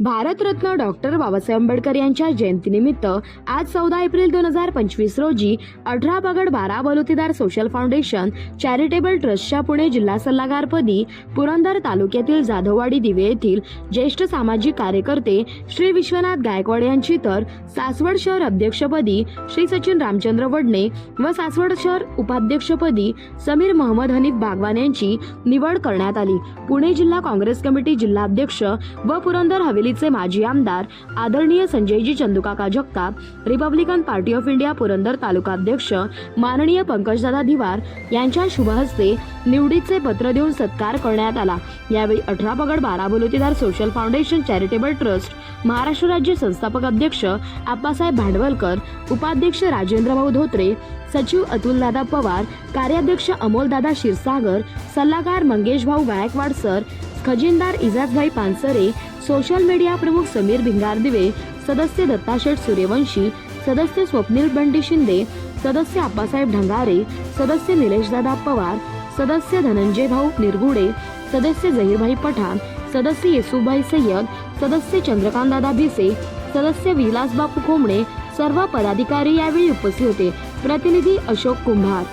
Bharat Ratna doctor Babasaheb Ambedkar यांच्या जयंतीनिमित्त आज चौदा एप्रिल दोन हजार पंचवीस रोजी अठरा पगड बारा बलुतेदार सोशल फाउंडेशन चॅरिटेबल ट्रस्टच्या पुणे जिल्हा सल्लागारपदी पुरंदर तालुक्यातील जाधववाडी दिवे येथील ज्येष्ठ सामाजिक कार्यकर्ते श्री विश्वनाथ गायकवाड यांची तर सासवड शहर अध्यक्षपदी श्री सचिन रामचंद्र वडणे व सासवड शहर उपाध्यक्षपदी समीर महम्मद हनीफ बागवान यांची निवड करण्यात आली. पुणे जिल्हा काँग्रेस कमिटी जिल्हाध्यक्ष व पुरंदर हवेलीचे माजी आमदार आदरणीय Sanjayji Chandukaka Jagtap Republican Party of India Purandar तालुका अध्यक्ष माननीय पंकजदादा धिवार यांच्या शुभ हस्ते निवडीचे पत्र देऊन सत्कार करण्यात आला. यावेळी अठरा पगड बारा बलुतेदार social foundation charitable trust Maharashtra राज्य संस्थापक अध्यक्ष आप्पासाहेब भांडवलकर उपाध्यक्ष राजेंद्र भाऊ धोत्रे सचिव अतुलदादा पवार कार्याध्यक्ष अमोलदादा क्षीरसागर सल्लागार मंगेश भाऊ गायकवाड सर खजिनदार इजाजभाई पानसरे सोशल मीडिया प्रमुख समीर भिंगारदिवे सदस्य दत्ताशेठ सूर्यवंशी सदस्य स्वप्नील बंडी शिंदे सदस्य आप्पासाहेब ढंगारे सदस्य निलेशदादा पवार सदस्य धनंजय भाऊ निरगुडे सदस्य जहीरभाई पठाण सदस्य येसुभाई सय्यद सदस्य चंद्रकांतदादा भिसे सदस्य विलासबापू कोंबडे सर्व पदाधिकारी यावेळी उपस्थित होते. प्रतिनिधी अशोक कुंभार.